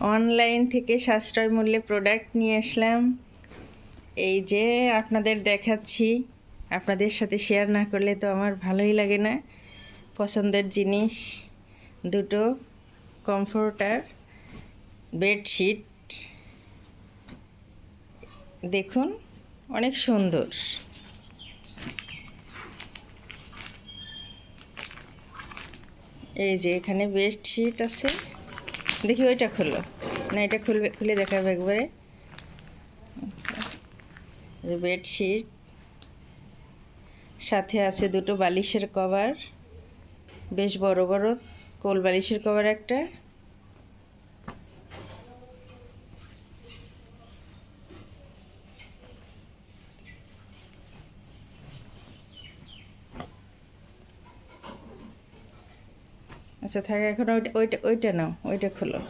Online থেকে সাশ্রয় মূল্যে প্রোডাক্ট নিয়ে আসলাম। এই যে আপনাদের দেখাচ্ছি, আপনাদের সাথে শেয়ার না করলে তো আমার ভালোই লাগে না। পছন্দের জিনিস দুটো কমফোর্টার বেডশিট দেখুন, অনেক সুন্দর। এই যে এখানে বেডশিট আছে। দেখি ওইটা খুললো। না, এটা খুলবে, খুলে দেখাবে একবারে। বেডশিট। সাথে আছে দুটো বালিশের কভার। বেশ বড় বড় কোল বালিশের কভার একটা। আচ্ছা থাকে, এখন ওইটা ওইটা ওইটা নাও, ওইটা খোলো।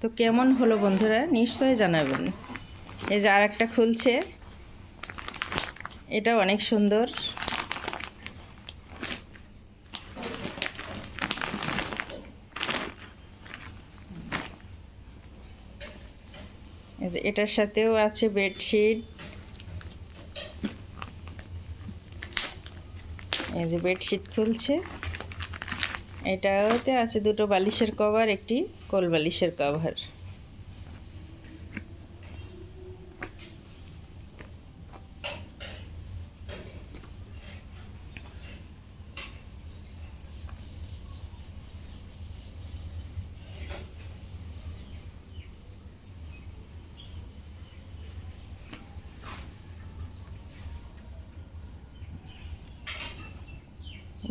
তো কেমন হলো বন্ধুরা? নিশ্চয়ই জানাবেন। এই যে আর একটা খুলছে। এটা অনেক সুন্দর। এটার সাথেও আছে বেডশিট। এই যে বেডশিট খুলছে। এটাতে আছে দুটো বালিশের কভার, একটি কোল বালিশের কভার।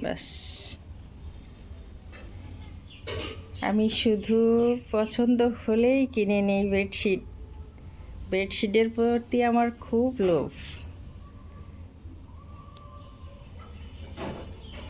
ব্যাস। আমি শুধু পছন্দ হলেই কিনে নিই বেডশিট। বেডশিটের প্রতি আমার খুব লোভ।